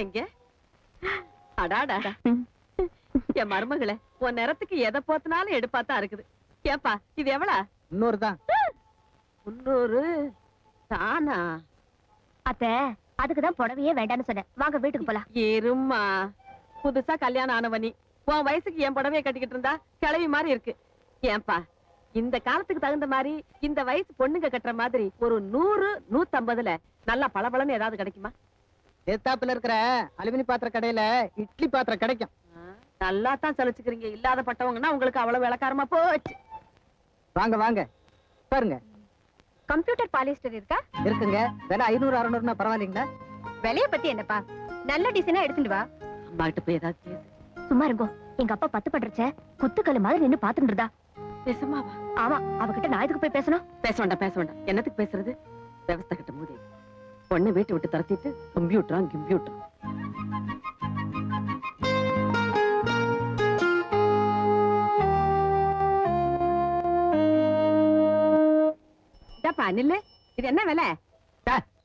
எங்க? அடாடா. என் மருமகளே உன் நேரத்துக்கு எதை போத்தினாலும் எடுப்பாத்தான் இருக்குது. ஏப்பா இது எவ்வளா? இன்னொரு தான். தானா? அத்தை அதுக்குதான் புடவையே வேண்டாம்னு சொன்னேன். வாங்க வீட்டுக்கு போலாம். இரும்மா. புதுசா கல்யாணம் ஆனவனி உன் வயசுக்கு என் புடவைய கட்டிக்கிட்டு இருந்தா கிளவி மாதிரி இருக்கு. ஏன்பா இந்த காலத்துக்கு தகுந்த மாதிரி இந்த வயசு பொண்ணுங்க கட்டுற மாதிரி ஒரு நூறு நூத்தம்பதுல நல்லா பளபளன்னு ஏதாவது கிடைக்குமா? எத்தாப்புல இருக்கிற அலுமினி பாத்திர கடையில இட்லி பாத்திரம் கிடைக்கும். நல்லா தான் சலிச்சுக்கிறீங்க. இல்லாத பட்டவங்கன்னா உங்களுக்கு அவ்வளவு விளக்காரமா போச்சு. வாங்க வாங்க. பாருங்க. கம்ப்யூட்டர் பாலிஸ்டர் இருக்கா? இருக்குங்க. விலை ஐநூறு அறுநூறுனா பரவாயில்லைங்களா? விலைய பத்தி என்னப்பா? நல்ல டிசைனா எடுத்துட்டு வா. அம்மா கிட்ட போய் ஏதாவது. சும்மா இருங்கோ. எங்க அப்பா பத்து பண்றச்ச குத்துக்கல்லு மாதிரி நின்னு பாத்துட்டு இருந்தா. பேசுமாவா ஆமா அவகிட்ட நான் எதுக்கு போய் பேசணும்? பேச வேண்டாம் பேச வேண்டாம். என்னத்துக்கு பேசுறது? விவசாய கிட்ட உன்னை வீட்டை விட்டு தரத்திட்டு கம்ப்யூட்டரா கம்ப்யூட்டர் அனில் இது என்ன விலை?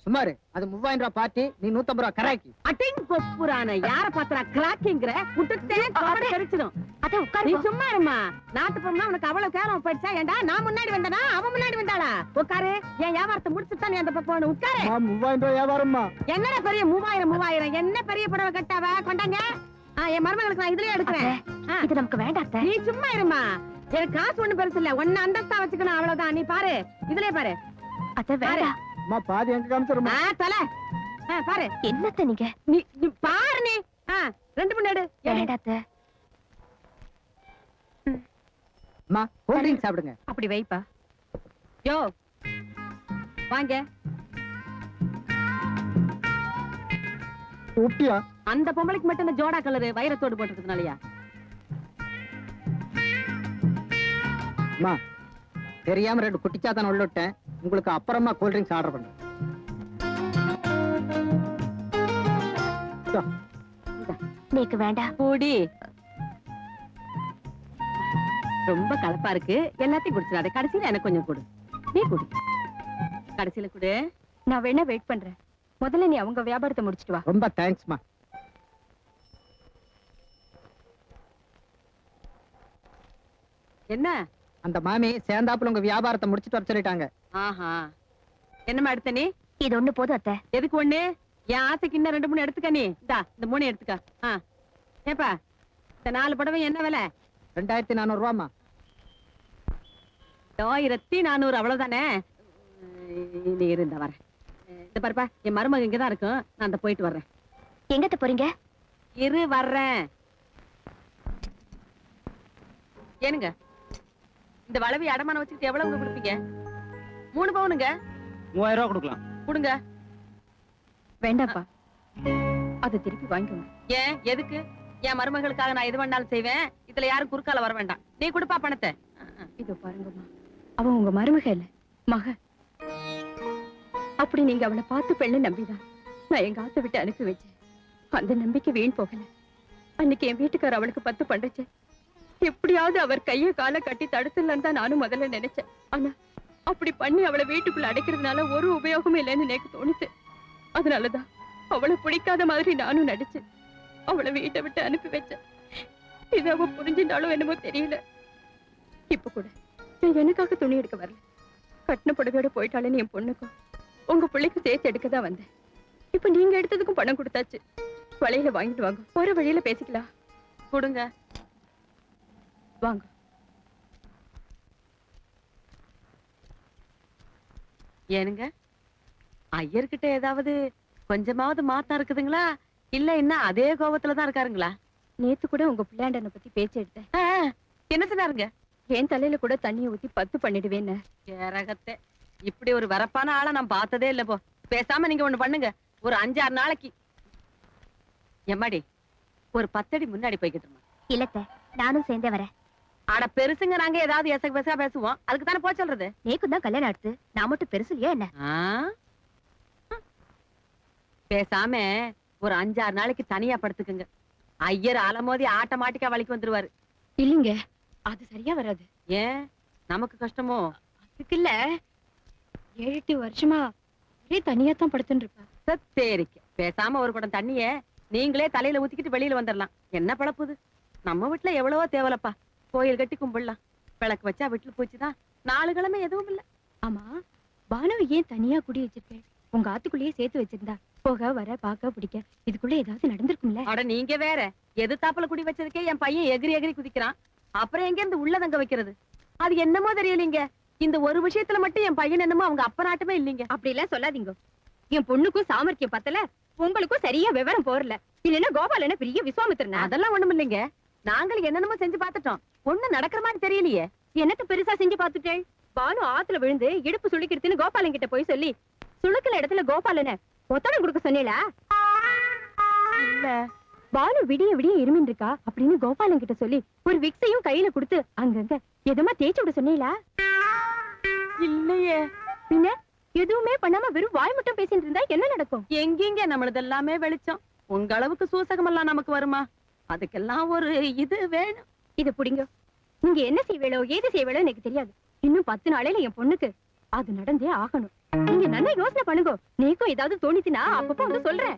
சுமாரு அது மூவாயிரம் ரூபாய் பார்ட்டி நீ நூத்தம்பது ரூபாய் கராக்கி. அட்டிங் கொப்புரான யார பாத்திரா கிராக்கிங்கிற? புட்டுத்தே காடு கரிச்சிடும். அத்தை நீ உட்காரு சும்மா இருமா நாட்டு பொண்ணா உனக்கு அவ்வளவு கேரம் போயிடுச்சா? ஏண்டா நான் முன்னாடி வந்தனா? அவன் முன்னாடி வந்தாளா? உட்காரு. என் வியாபாரத்தை முடிச்சுட்டு நீ அந்த பக்கம். உட்காரு. மூவாயிரம் ரூபாய் வியாபாரம்மா. என்னடா பெரிய மூவாயிரம் மூவாயிரம்? என்ன பெரிய புடவை கட்டாவ? கொண்டாங்க. ஆ, என் மருமகளுக்கு நான் இதுலயே எடுக்கிறேன். இது நமக்கு வேண்டாம் அத்தை. நீ சும்மா இருமா எனக்கு காசு ஒண்ணு பெருசு இல்ல. ஒன்னு அந்தஸ்தா வச்சுக்கணும் அவ்வளவுதான். நீ பாரு. இதுலயே பாரு. அத்தை வேண்டாம். அம்மா பாதி எங்க காமிச்சிருமா ஆ, தலை. ஆ, பாரு. என்னத்த நீங்க? நீ நீ பாரு நீ. ஆ, ரெண்டு. வேண்டாம் அத்தை அம்மா கூல் ட்ரிங்க் சாப்பிடுங்க. அப்படி வைப்பா. யோ வாங்க. ஊட்டியா? அந்த பொம்பளைக்கு மட்டும் இந்த ஜோடா கலரு வைரத்தோடு போட்டுக்கிறதுனாலயா அம்மா தெரியாம ரெண்டு குட்டிச்சாத்தான் உள்ள விட்டேன். உங்களுக்கு அப்புறமா கூல் ட்ரிங்க்ஸ் ஆர்டர் பண்றேன் இதோ, நீக்கு வேண்டாம். கூடி ரொம்ப கலப்பா இருக்கு. எல்லாத்தையும் குடிச்சிடாத. கடைசியில எனக்கு கொஞ்சம் கொடு. நீ குடி. கடைசியில குடு. நான் வேணா வெயிட் பண்றேன். முதல்ல நீ அவங்க வியாபாரத்தை முடிச்சிட்டு வா. ரொம்ப தேங்க்ஸ்மா என்ன? அந்த மாமி சேர்ந்தாப்புல உங்க வியாபாரத்தை முடிச்சிட்டு வர சொல்லிட்டாங்க. ஆஹா. என்னம்மா எடுத்த நீ? இது ஒண்ணு போதும் அத்தை. எதுக்கு ஒண்ணு? என் ஆசைக்கு இன்னும் ரெண்டு மூணு எடுத்துக்க நீ. இந்தா இந்த மூணு எடுத்துக்க. ஆ. ஏப்பா இந்த நாலு புடவை என்ன விலை? ரெண்டாயிரத்தி நானூறு ரூபாமா ஆயிரத்தி நானூறு அவ்வளவுதானே? நீ இருந்த வரேன். இந்த பாருப்பா என் மருமக இங்கதான் இருக்கும். நான் அந்த போயிட்டு வர்றேன். எங்கத்த போறீங்க? இரு வர்றேன். ஏனுங்க? இந்த வளவி அடமான வச்சுக்கிட்டு எவ்வளவு கொடுப்பீங்க? மூணு பவுனுங்க. மூவாயிரம் ரூபாய் கொடுக்கலாம். கொடுங்க. வேண்டாம்ப்பா அதை திருப்பி வாங்கிக்கோங்க. ஏன்? எதுக்கு? என் மருமகளுக்காக நான் எது வேணாலும் செய்வேன். இதுல யாரும் குறுக்கால வர வேண்டாம். நீ கொடுப்பா பணத்தை. இதோ பாருங்கம்மா. அவன் உங்க மருமக இல்ல மக. அப்படி நீங்க அவனை பார்த்து பெண்ணை நம்பிதான். நான் எங்க ஆசை விட்டு அனுப்பி வச்சேன். அந்த நம்பிக்கை வீண் போகல. அன்னைக்கு என் வீட்டுக்காரர் அவளுக்கு பத்து பண்ணுச்சு எப்படியாவது அவர் கைய கால கட்டி தடுத்துலன்னு தான் நானும் முதல்ல நினைச்சேன். ஆனா அப்படி பண்ணி அவளை வீட்டுக்குள்ள அடைக்கிறதுனால ஒரு உபயோகமும் இல்லைன்னு எனக்கு தோணுச்சு. அதனாலதான் அவளை பிடிக்காத மாதிரி நானும் நடிச்சேன். அவளை வீட்டை விட்டு அனுப்பி வச்சேன். இது அவ புரிஞ்சிருந்தாலும் என்னமோ தெரியல. இப்ப கூட நான் எனக்காக துணி எடுக்க வரல. கட்டின புடவையோட போயிட்டாலேன்னு என் பொண்ணுக்கும் உங்க பிள்ளைக்கு சேர்த்து எடுக்க தான் வந்தேன். இப்ப நீங்க எடுத்ததுக்கும் பணம் கொடுத்தாச்சு. வலையில வாங்கிட்டு வாங்க. போற வழியில பேசிக்கலாம். கொடுங்க. வாங்க. ஏனுங்க ஐயர்கிட்ட ஏதாவது கொஞ்சமாவது மாத்தம் இருக்குதுங்களா? இல்ல இன்னும் அதே கோபத்துல தான் இருக்காருங்களா? நேத்து கூட உங்க பிள்ளையாண்டனை பத்தி பேச்சு எடுத்தேன். என்ன சொன்னாருங்க? என் தலையில கூட தண்ணியை ஊத்தி பத்து பண்ணிடுவேன்னு. கேரகத்தை இப்படி ஒரு வரப்பான ஆளை நான் பார்த்ததே இல்ல போ. பேசாம நீங்க ஒண்ணு பண்ணுங்க. ஒரு அஞ்சாறு நாளைக்கு. எம்மாடி ஒரு பத்தடி முன்னாடி போய்கிட்டு இருமா இல்லத்த நானும் சேர்ந்தே வரேன். ஆனா பெருசுங்க நாங்க ஏதாவது எசக பெசகா பேசுவோம். அதுக்கு தானே போய் சொல்றது? நேக்கும் தான் கல்யாணம் அடுத்து நான் மட்டும் பெருசு இல்லையா என்ன? பேசாம ஒரு அஞ்சாறு நாளைக்கு தனியா படுத்துக்குங்க. ஐயர் அலமோதி ஆட்டோமேட்டிக்கா வலிக்கு வந்துருவாரு. இல்லைங்க. அது சரியா வராது. ஏன்? நமக்கு கஷ்டமோ? அதுக்கு இல்ல ஏழு எட்டு வருஷமா ஒரே தனியா தான் படுத்துட்டு இருப்பா சத்தேரிக்க. பேசாம ஒரு குடம் தண்ணிய நீங்களே தலையில ஊத்திக்கிட்டு வெளியில வந்துடலாம் என்ன பழப்புது நம்ம வீட்டுல எவ்வளவோ தேவலப்பா. கோயில் கட்டி கும்பிடலாம். விளக்கு வச்சா வீட்டுல போச்சுதான் நாலு கிழமை எதுவும் இல்ல. ஆமா பானுவை ஏன் தனியா குடி வச்சிருக்கேன்? உங்க ஆத்துக்குள்ளேயே சேர்த்து வச்சிருந்தா போக வர பார்க்க பிடிக்க இதுக்குள்ள ஏதாவது நடந்திருக்கும்ல? அட நீங்க வேற. எது தாப்புல குடி வச்சதுக்கே என் பையன் எகிரி எகிரி குதிக்கிறான். அப்புறம் எங்க இருந்து உள்ள தங்க வைக்கிறது? அது என்னமோ தெரியலீங்க. இந்த ஒரு விஷயத்துல மட்டும் என் பையன் என்னமோ அவங்க அப்ப நாட்டமே இல்லீங்க. அப்படி எல்லாம் சொல்லாதீங்க. என் பொண்ணுக்கும் சாமர்த்தியம் பத்தல உங்களுக்கும் சரியா விவரம் போறல. இல்லன்னா கோபாலன பெரிய விஸ்வாமித்திரனா? அதெல்லாம் ஒண்ணும் இல்லைங்க நாங்களும் என்னென்னமோ செஞ்சு பார்த்துட்டோம். ஒண்ணு நடக்கிற மாதிரி தெரியலையே. என்னத்த பெருசா செஞ்சு பாத்துட்டேன் பானு ஆத்துல விழுந்து இடுப்பு சுளுக்கிடுதுன்னு கோபாலன் கிட்ட போய் சொல்லி சுளுக்குன இடத்துல கோபாலன ஒத்தடம் கொடுக்க இல்ல பானு விடிய விடிய இருமின் இருக்கா அப்படின்னு கோபாலன் கிட்ட சொல்லி ஒரு விக்ஸையும் கையில கொடுத்து அங்கங்க எதமா தேய்ச்சு விட சொன்னீங்களா இல்லையே. பின்ன எதுவுமே பண்ணாம வெறும் வாய் மட்டும் பேசிட்டு இருந்தா என்ன நடக்கும்? எங்கெங்க நம்மளது எல்லாமே வெளிச்சம்? உங்க அளவுக்கு சூசகமெல்லாம் நமக்கு வருமா? அதுக்கெல்லாம் ஒரு இது வேணும். இது புடிங்க. நீங்க என்ன செய்வேளோ ஏது செய்வேளோ எனக்கு தெரியாது. இன்னும் பத்து நாளையில என் பொண்ணுக்கு அது நடந்தே ஆகணும். நீங்க நல்லா யோசனை பண்ணுங்க. நீக்கும் ஏதாவது தோணிச்சுனா அப்பப்போ வந்து சொல்றேன்.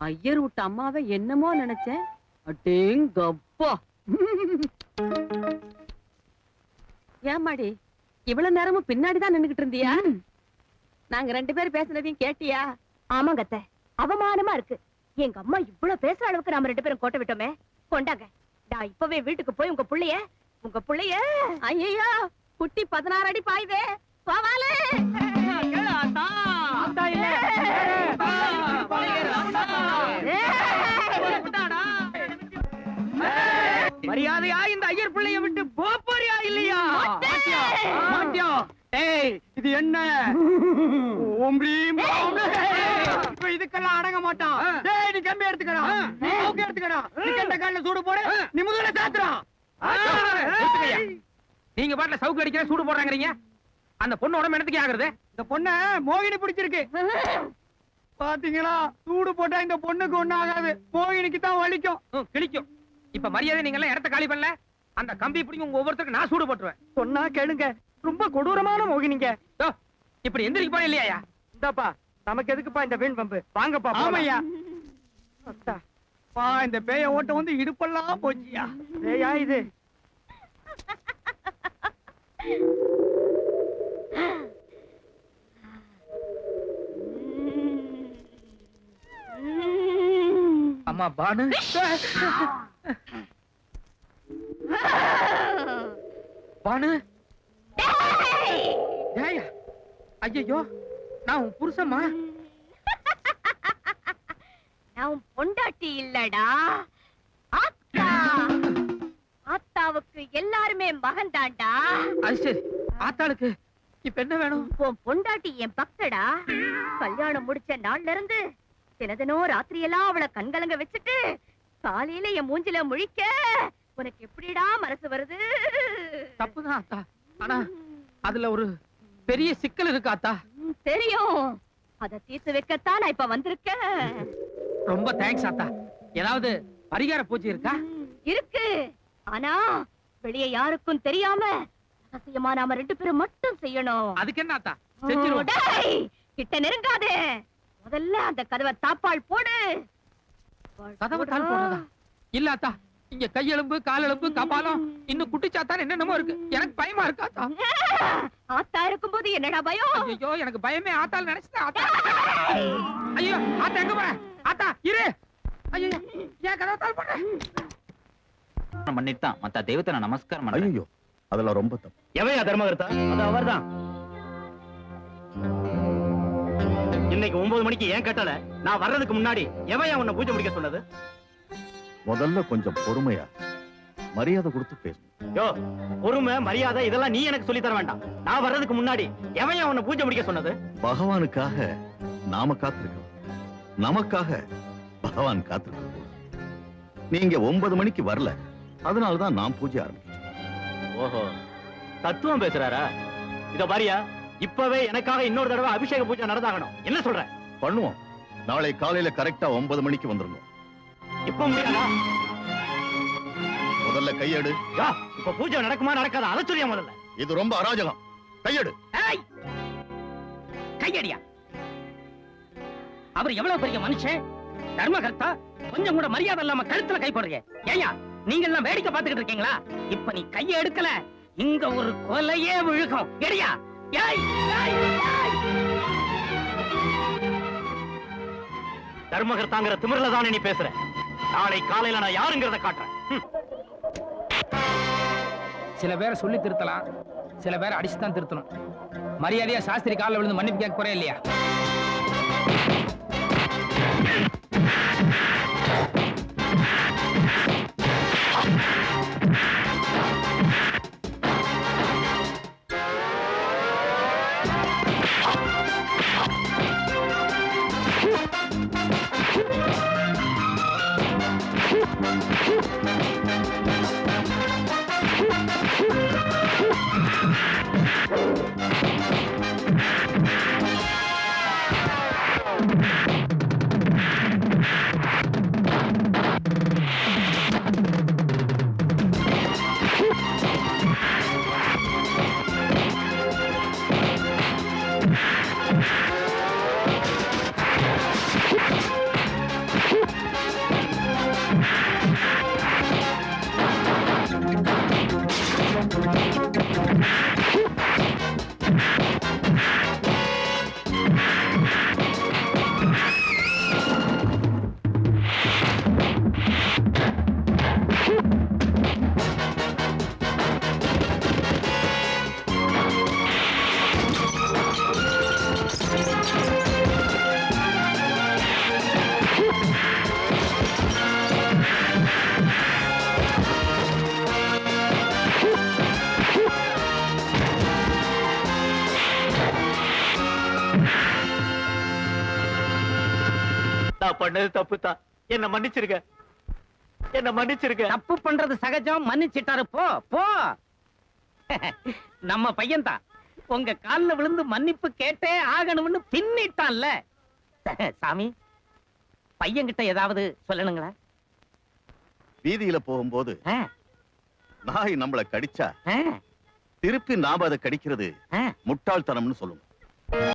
ஐயர் விட்ட அம்மாவை என்னமோ நினைச்சேன். அடேங்கப்பா ஏமாடி இவ்வளவு நேரமும் பின்னாடிதான் நின்னுகிட்டு இருந்தியா? நாங்க ரெண்டு பேரும் பேசுனதையும் கேட்டியா? ஆமாங்க அத்தை. அவமானமா இருக்கு. எங்க அம்மா இவ்வளவு பேசுற அளவுக்கு நாம ரெண்டு பேரும் கோட்டை விட்டோமே. கொண்டாங்க. நான் இப்பவே வீட்டுக்கு போய் உங்க புள்ளைய உங்க புள்ளைய. ஐயோ குட்டி பதினாறு அடி பாயுதே. பவாலே மரியாதையா இந்த ஐயர் பிள்ளைய விட்டு போறியா இல்லையா? மாட்டியா. மாட்டியா. ஏய் இது என்ன. இப்ப இதுக்கெல்லாம் அடங்க மாட்டான். டேய் நீ கம்பி எடுத்துக்கடா. நீ சூடு போடு. நீ முதல்ல. நீங்க பாட்டுல சவுக்கு அடிக்கிற சூடு போடுறாங்கறீங்க. அந்த பொண்ணு உடம்பு என்னத்துக்கு ஆகுறது? இந்த பொண்ண மோகினி பிடிச்சிருக்கு. பாத்தீங்களா? சூடு போட்டா இந்த பொண்ணுக்கு ஒண்ணும் ஆகாது மோகினிக்கு தான் வலிக்கும். கிழிக்கும். இப்ப மரியாதை நீங்க எல்லாம் இடத்த காலி பண்ணல. அந்த கம்பி பிடிங்க உங்க ஒவ்வொருத்தருக்கு நான் சூடு போட்டுருவேன். சொன்னா கேளுங்க. ரொம்ப கொடூரமான மோகினிங்க. இப்படி எந்திரிக்க போற இல்லையா இந்தாப்பா நமக்கு எதுக்குப்பா இந்த வீண் பம்பு வாங்கப்பா ஆமையா அத்தா. பா இந்த பேய ஓட்ட வந்து இடுப்பெல்லாம் போச்சியா? பேயா இது? அம்மா பானு. பானு. ஐயோ நான் உன் புருஷம்மா. நான் பொண்டாட்டி இல்லடா. ஆத்தா. ஆத்தாவுக்கு எல்லாருமே மகன் தாண்டா. அது சரி. ஆத்தாளுக்கு இப்ப என்ன வேணும்? உன் பொண்டாட்டி என் பக்தடா. கல்யாணம் முடிச்ச நாள்ல இருந்து தினதினம் ராத்திரி எல்லாம் அவளை கண்கலங்க வச்சுட்டு காலையில என் மூஞ்சில முழிக்க உனக்கு எப்படிடா மனசு வருது? தப்புதான் ஆத்தா. ஆனா அதுல ஒரு பெரிய சிக்கல் இருக்கு ஆத்தா. ம், தெரியும். அத தீர்த்து வைக்கத்தான் நான் இப்ப வந்திருக்கேன். ரொம்ப தேங்க்ஸ் ஆத்தா. ஏதாவது பரிகார பூஜை இருக்கா? இருக்கு. ஆனா வெளிய யாருக்கும் தெரியாம ரகசியமா நாம ரெண்டு பேரும் மட்டும் செய்யணும். அதுக்கு என்ன ஆத்தா? செஞ்சிருவோம். கிட்ட நெருங்காதே. முதல்ல அந்த கதவை தாப்பால் போடு. கதவை தாழ் போடுறதா? இல்ல ஆத்தா இங்க கையெலும்பு காலெலும்பு கபாலம் இன்னும் குட்டிச்சாத்தான் என்னென்னமோ இருக்கு. எனக்கு பயமா இருக்கு ஆத்தா. ஆத்தா இருக்கும்போது என்னடா பயம்? ஐயோ எனக்கு பயமே ஆத்தால் நினைச்சிட்டேன் ஆத்தா. ஐயோ ஆத்தா எங்க போற? ஆத்தா இரு. ஐயோ ஏன் கதவை தாழ் போடுற பண்ணிட்டு தான் மத்த தெய்வத்தை நான் நமஸ்காரம் பண்றேன் ஐயோ அதெல்லாம் ரொம்ப தப்பு. எவையா தர்மகர்த்தா? அது அவர்தான். இன்னைக்கு ஒன்பது மணிக்கு ஏன் கட்டல? நான் வர்றதுக்கு முன்னாடி எவையா உன்னை பூஜை முடிக்க சொன்னது? முதல்ல கொஞ்சம் பொறுமையா மரியாதை கொடுத்து பேசணும் யோ பொறுமை மரியாதை இதெல்லாம் நீ எனக்கு சொல்லி தர வேண்டாம். நான் வர்றதுக்கு முன்னாடி எவையா உன்னை பூஜை முடிக்க சொன்னது? பகவானுக்காக நாம காத்திருக்கலாம் நமக்காக பகவான் காத்திருக்க நீங்க ஒன்பது மணிக்கு வரல. அதனாலதான் நான் பூஜை ஆரம்பிச்சேன் ஓஹோ. தத்துவம் பேசுறாரா? இத பாரியா இப்பவே எனக்காக இன்னொரு தடவை அபிஷேக பூஜை நடந்தாகணும். என்ன சொல்ற? பண்ணுவோம். நாளை காலையில கரெக்டா ஒன்பது மணிக்கு வந்துருங்க இப்ப முடியாதா? முதல்ல கையெடு. இப்ப பூஜை நடக்குமா நடக்காதா? அதை சொல்லியா முதல்ல? இது ரொம்ப அராஜகம். கையெடு. கையடியா? அவர் எவ்வளவு பெரிய மனுஷன்? தர்மகர்த்தா கொஞ்சம் கூட மரியாதை இல்லாம கழுத்துல கை போடுறீங்க. ஏயா நீங்க எல்லாம் வேடிக்கை பார்த்துக்கிட்டு இருக்கீங்களா? இப்ப நீ கைய எடுக்கல. இங்க ஒரு கொலையே விழுகும். எடியா? ஏய் தர்மகர்த்தாங்கிற திமிரில தானே நீ பேசுற? நாளை காலையில நான் யாருங்கிறத காட்டுறேன். சில பேரை சொல்லி திருத்தலாம். சில பேரை அடிச்சுதான் திருத்தணும். மரியாதையா சாஸ்திரி காலில் விழுந்து மன்னிப்பு கேட்க போறே இல்லையா பண்ணது தப்பு தான் என்ன மன்னிச்சிருக்க என்ன மன்னிச்சிருக்க தப்பு பண்றது சகஜம். மன்னிச்சிட்டாரு. போ போ. நம்ம பையன் தான் உங்க கால்ல விழுந்து மன்னிப்பு கேட்டே ஆகணும்னு பின்னிட்டான்ல சாமி பையன்கிட்ட ஏதாவது சொல்லணுங்களா? வீதியில போகும்போது நாய் நம்மள கடிச்சா திருப்பி நாம அதை கடிக்கிறது. முட்டாள்தனம்னு சொல்லுவோம்